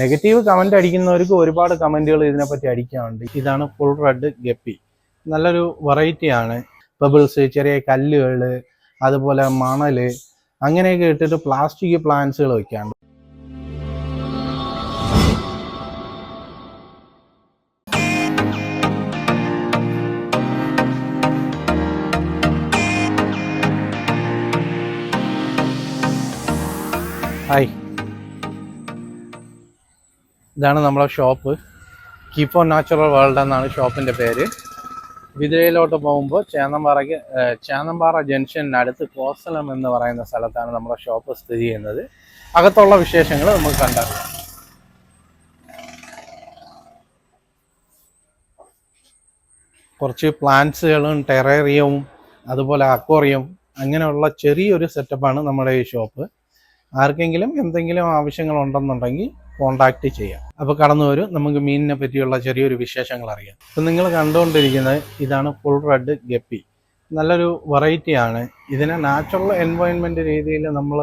Negative comment അടിക്കുന്നവർക്ക് ഒരുപാട് കമന്റുകൾ ഇതിനെപ്പറ്റി അടിക്കാറുണ്ട് ഇതാണ് ഫുൾ റെഡ് ഗപ്പി. നല്ലൊരു വെറൈറ്റി ആണ്. ബബിൾസ് ചെറിയ കല്ലുകൾ അതുപോലെ മണൽ അങ്ങനെയൊക്കെ ഇട്ടിട്ട് പ്ലാസ്റ്റിക് പ്ലാന്റ്സുകൾ വെക്കാണ്ട് ഹായ് ഇതാണ് നമ്മളെ shop keep on natural world എന്നാണ് ഷോപ്പിന്റെ പേര്. വിതിരയിലോട്ട് പോകുമ്പോൾ ചേന്നമ്പാറയ്ക്ക് ചേന്നമ്പാറ ജംഗ്ഷനടുത്ത് കോസലം എന്ന് പറയുന്ന സ്ഥലത്താണ് നമ്മുടെ ഷോപ്പ് സ്ഥിതി ചെയ്യുന്നത്. അകത്തുള്ള വിശേഷങ്ങൾ നമുക്ക് കണ്ടാക്കാം കുറച്ച് പ്ലാന്റ്സുകളും ടെറേറിയവും അതുപോലെ അക്വറിയം അങ്ങനെയുള്ള ചെറിയൊരു സെറ്റപ്പാണ് നമ്മുടെ ഈ ഷോപ്പ് ആർക്കെങ്കിലും എന്തെങ്കിലും ആവശ്യങ്ങൾ ഉണ്ടെന്നുണ്ടെങ്കിൽ കോണ്ടാക്ട് ചെയ്യാം. അപ്പോൾ കടന്നു വരും. നമുക്ക് മീനിനെ പറ്റിയുള്ള ചെറിയൊരു വിശേഷങ്ങൾ അറിയാം. ഇപ്പം നിങ്ങൾ കണ്ടുകൊണ്ടിരിക്കുന്നത് ഇതാണ് ഫുൾ റെഡ് ഗപ്പി. നല്ലൊരു വെറൈറ്റിയാണ് ഇതിനെ നാച്ചുറൽ എൻവയോൺമെന്റ് രീതിയിൽ നമ്മൾ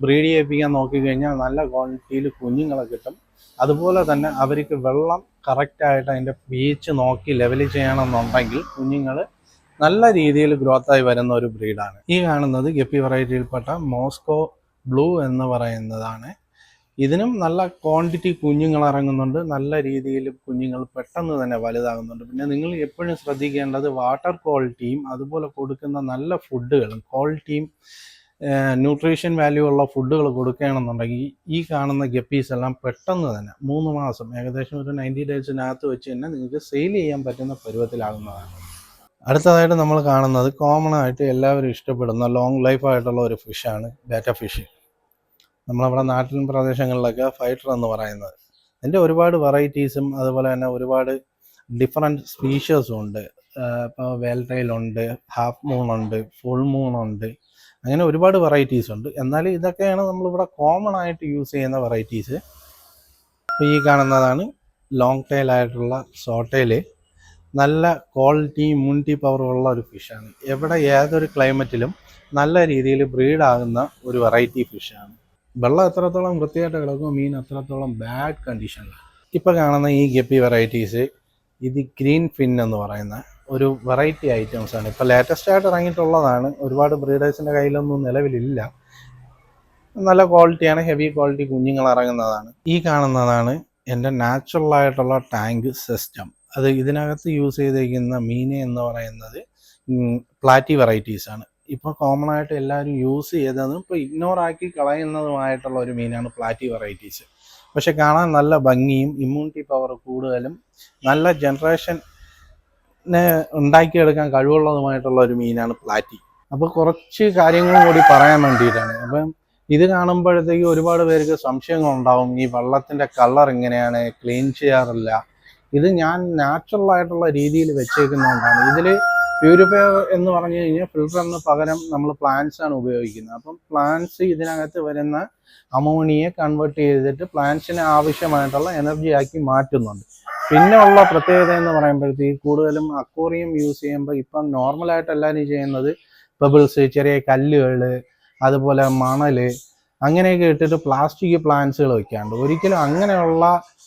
ബ്രീഡ് ചെയ്യിപ്പിക്കാൻ നോക്കിക്കഴിഞ്ഞാൽ നല്ല ക്വാളിറ്റിയിൽ കുഞ്ഞുങ്ങളെ കിട്ടും. അതുപോലെ തന്നെ അവർക്ക് വെള്ളം കറക്റ്റായിട്ട് അതിന്റെ പീച്ച് നോക്കി ലെവൽ ചെയ്യണമെന്നുണ്ടെങ്കിൽ കുഞ്ഞുങ്ങൾ നല്ല രീതിയിൽ ഗ്രോത്തായി വരുന്ന ഒരു ബ്രീഡാണ് ഈ കാണുന്നത് ഗപ്പി വെറൈറ്റിയിൽപ്പെട്ട മോസ്കോ ബ്ലൂ എന്ന് പറയുന്നതാണ്. ഇതിനും നല്ല ക്വാണ്ടിറ്റി കുഞ്ഞുങ്ങൾ ഇറങ്ങുന്നുണ്ട്. നല്ല രീതിയിൽ കുഞ്ഞുങ്ങൾ പെട്ടെന്ന് തന്നെ വലുതാകുന്നുണ്ട്. പിന്നെ നിങ്ങൾ എപ്പോഴും ശ്രദ്ധിക്കേണ്ടത് വാട്ടർ ക്വാളിറ്റിയും അതുപോലെ കൊടുക്കുന്ന നല്ല ഫുഡുകളും ക്വാളിറ്റിയും ന്യൂട്രീഷൻ വാല്യൂ ഉള്ള ഫുഡുകൾ കൊടുക്കുകയാണെന്നുണ്ടെങ്കിൽ ഈ കാണുന്ന ഗപ്പീസ് എല്ലാം പെട്ടെന്ന് തന്നെ മൂന്ന് മാസം ഏകദേശം ഒരു നയന്റി ഡേയ്സിനകത്ത് വെച്ച് തന്നെ നിങ്ങൾക്ക് സെയിൽ ചെയ്യാൻ പറ്റുന്ന പരുവത്തിലാകുന്നതാണ്. അടുത്തതായിട്ട് നമ്മൾ കാണുന്നത് കോമൺ ആയിട്ട് എല്ലാവരും ഇഷ്ടപ്പെടുന്ന ലോങ് ലൈഫായിട്ടുള്ള ഒരു ഫിഷാണ് ബാറ്റ ഫിഷ് നമ്മളവിടെ നാട്ടിൻ പ്രദേശങ്ങളിലൊക്കെ ഫൈറ്റർ എന്ന് പറയുന്നത്. അതിന്റെ ഒരുപാട് വെറൈറ്റീസും അതുപോലെ തന്നെ ഒരുപാട് ഡിഫറെന്റ് സ്പീഷ്യസും ഉണ്ട്. ഇപ്പോൾ വേൽറ്റൈലുണ്ട് ഹാഫ് മൂൺ ഉണ്ട് ഫുൾ മൂൺ ഉണ്ട് അങ്ങനെ ഒരുപാട് വെറൈറ്റീസ് ഉണ്ട്. എന്നാൽ ഇതൊക്കെയാണ് നമ്മളിവിടെ കോമൺ ആയിട്ട് യൂസ് ചെയ്യുന്ന വെറൈറ്റീസ് ഇപ്പോൾ ഈ കാണുന്നതാണ് ലോങ് ടൈൽ ആയിട്ടുള്ള ഷോർട്ടേൽ നല്ല ക്വാളിറ്റി ഇമ്മ്യൂണിറ്റി പവർ ഉള്ള ഒരു ഫിഷാണ് എവിടെ ഏതൊരു ക്ലൈമറ്റിലും നല്ല രീതിയിൽ ബ്രീഡാകുന്ന ഒരു വെറൈറ്റി ഫിഷാണ് വെള്ളം എത്രത്തോളം വൃത്തിയായിട്ട് കിടക്കും മീൻ അത്രത്തോളം ബാഡ് കണ്ടീഷനിലാണ് ഇപ്പോൾ കാണുന്ന ഈ ഗപ്പി വെറൈറ്റീസ് ഇത് ഗ്രീൻ ഫിൻ എന്ന് പറയുന്ന ഒരു വെറൈറ്റി ഐറ്റംസ് ആണ്. ഇപ്പോൾ ലേറ്റസ്റ്റ് ആയിട്ട് ഇറങ്ങിയിട്ടുള്ളതാണ്. ഒരുപാട് ബ്രീഡേഴ്സിന്റെ കയ്യിലൊന്നും നിലവിലില്ല. നല്ല ക്വാളിറ്റിയാണ് ഹെവി ക്വാളിറ്റി കുഞ്ഞുങ്ങൾ ഇറങ്ങുന്നതാണ്. ഈ കാണുന്നതാണ് എന്റെ നാച്ചുറൽ ആയിട്ടുള്ള ടാങ്ക് സിസ്റ്റം അത് ഇതിനകത്ത് യൂസ് ചെയ്തിരിക്കുന്ന മീനെ എന്ന് പറയുന്നത് പ്ലാറ്റി വെറൈറ്റീസാണ് ഇപ്പോൾ കോമൺ ആയിട്ട് എല്ലാവരും യൂസ് ചെയ്തതും ഇപ്പോൾ ഇഗ്നോർ ആക്കി കളയുന്നതുമായിട്ടുള്ള ഒരു മീനാണ് പ്ലാറ്റി വെറൈറ്റീസ് പക്ഷെ കാണാൻ നല്ല ഭംഗിയും ഇമ്മ്യൂണിറ്റി പവർ കൂടുതലും നല്ല ജനറേഷനെ ഉണ്ടാക്കിയെടുക്കാൻ കഴിവുള്ളതുമായിട്ടുള്ള ഒരു മീനാണ് പ്ലാറ്റി. അപ്പോൾ കുറച്ച് കാര്യങ്ങളും കൂടി പറയാൻ വേണ്ടിയിട്ടാണ്. അപ്പം ഇത് കാണുമ്പോഴത്തേക്ക് ഒരുപാട് പേർക്ക് സംശയങ്ങൾ ഉണ്ടാവും. ഈ വെള്ളത്തിന്റെ കളർ എങ്ങനെയാണ്? ക്ലീൻ ചെയ്യാറില്ല. ഇത് ഞാൻ നാച്ചുറൽ ആയിട്ടുള്ള രീതിയിൽ വെച്ചേക്കുന്നതുകൊണ്ടാണ്. ഇതിൽ പ്യൂരിഫയർ എന്ന് പറഞ്ഞു കഴിഞ്ഞാൽ ഫിൽറ്ററിന് പകരം നമ്മൾ പ്ലാന്റ്സ് ആണ് ഉപയോഗിക്കുന്നത്. അപ്പം പ്ലാന്റ്സ് ഇതിനകത്ത് വരുന്ന അമോണിയെ കൺവേർട്ട് ചെയ്തിട്ട് പ്ലാന്റ്സിന് ആവശ്യമായിട്ടുള്ള എനർജി ആക്കി മാറ്റുന്നുണ്ട്. പിന്നെ ഉള്ള പ്രത്യേകത എന്ന് പറയുമ്പോഴത്തേക്ക് കൂടുതലും അക്വോറിയം യൂസ് ചെയ്യുമ്പോൾ ഇപ്പം നോർമലായിട്ട് എല്ലാവരും ചെയ്യുന്നത് ബബിൾസ് ചെറിയ കല്ലുകൾ അതുപോലെ മണൽ അങ്ങനെയൊക്കെ ഇട്ടിട്ട് പ്ലാസ്റ്റിക് പ്ലാന്റ്സുകൾ വയ്ക്കാണ്ട് ഒരിക്കലും അങ്ങനെയുള്ള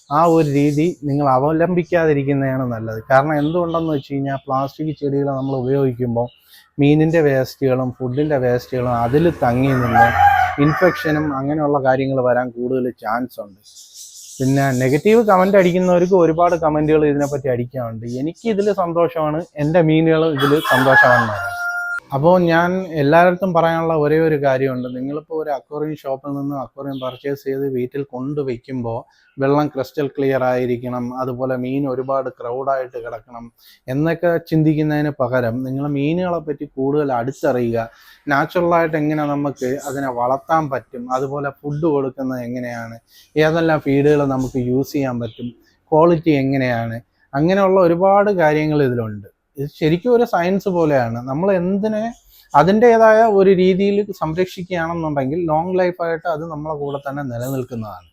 ആ ഒരു രീതി നിങ്ങൾ അവലംബിക്കാതിരിക്കുന്നതാണ് നല്ലത്. കാരണം എന്തുകൊണ്ടെന്ന് വെച്ച് കഴിഞ്ഞാൽ പ്ലാസ്റ്റിക് ചെടികൾ നമ്മൾ ഉപയോഗിക്കുമ്പോൾ മീനിന്റെ വേസ്റ്റുകളും ഫുഡിന്റെ വേസ്റ്റുകളും അതിൽ തങ്ങി നിന്ന് ഇൻഫെക്ഷനും അങ്ങനെയുള്ള കാര്യങ്ങൾ വരാൻ കൂടുതൽ ചാൻസ് ഉണ്ട്. പിന്നെ നെഗറ്റീവ് കമന്റ് അടിക്കുന്നവർക്ക് ഒരുപാട് കമന്റുകൾ ഇതിനെപ്പറ്റി അടിക്കാറുണ്ട് എനിക്ക് ഇതിൽ സന്തോഷമാണ്. എന്റെ മീനുകൾ ഇതിൽ സന്തോഷമാണെന്ന് പറയാം അപ്പോൾ ഞാൻ എല്ലായിടത്തും പറയാനുള്ള ഒരേ ഒരു കാര്യമുണ്ട്. നിങ്ങളിപ്പോൾ ഒരു അക്വറിയം ഷോപ്പിൽ നിന്ന് അക്വറിയം പർച്ചേസ് ചെയ്ത് വീട്ടിൽ കൊണ്ടുവയ്ക്കുമ്പോൾ വെള്ളം ക്രിസ്റ്റൽ ക്ലിയർ ആയിരിക്കണം അതുപോലെ മീൻ ഒരുപാട് ക്രൗഡായിട്ട് കിടക്കണം എന്നൊക്കെ ചിന്തിക്കുന്നതിന് പകരം നിങ്ങൾ മീനുകളെ പറ്റി കൂടുതൽ അടുത്തറിയുക. നാച്ചുറലായിട്ട് എങ്ങനെ നമുക്ക് അതിനെ വളർത്താൻ പറ്റും അതുപോലെ ഫുഡ് കൊടുക്കുന്നത് എങ്ങനെയാണ് ഏതെല്ലാം ഫീഡുകൾ നമുക്ക് യൂസ് ചെയ്യാൻ പറ്റും ക്വാളിറ്റി എങ്ങനെയാണ് അങ്ങനെയുള്ള ഒരുപാട് കാര്യങ്ങൾ ഇതിലുണ്ട്. ഇത് ശരിക്കും ഒരു സയൻസ് പോലെയാണ്. നമ്മൾ എന്തിനെ അതിന്റെതായ ഒരു രീതിയിൽ സംരക്ഷിക്കുകയാണെന്നുണ്ടെങ്കിൽ ലോങ് ലൈഫായിട്ട് അത് നമ്മളെ കൂടെ തന്നെ നിലനിൽക്കുന്നതാണ്.